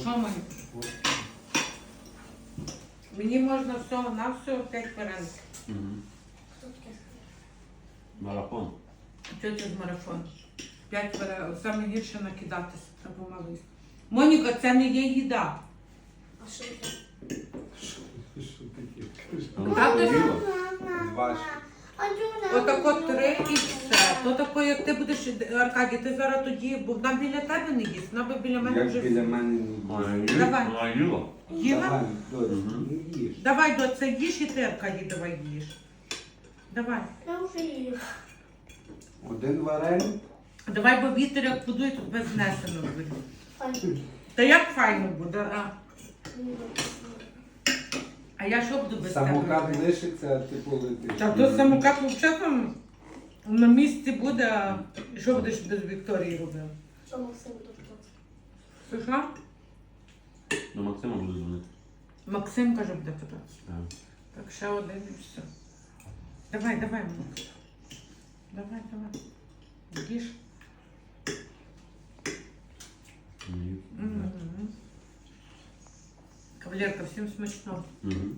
Що мені? Мені можна всього на всього 5 вареників. Мгм. Хто таке? Марафон. Тетя з марафону. 5 вареників. Саме гірше накидатися. Треба мало. Моніка, це не є їда. А що таке? Що таке? Їла. Ваш. Отако три і все. То тако, як ти будеш, Аркадій, ти зараз тоді, Богдан біля тебе не їсть, вона би біля мене Як вже. біля мене не їла. Давай. Вона їла. Їла? Давай, дочь, не їж. Давай, до це їж і ти, Аркадій, давай їж. Давай. Я вже їв. Один вареник. Давай, бо вітер як подує, тут без знесено буде. Та як файно буде, а? А я що буду без Самокат тебе? робити? лишиться, а ти полетиш. Та то самокат взагалі там на місці буде, а що будеш без Вікторії робити? Що Максим? Що що? До Максима буду дзвонити. Максим каже, буде питати. Так. Так, ще один і все. Давай, давай, Макс. Давай, давай. Їж. Мгм. Кавалерка, всім смачно. Мгм.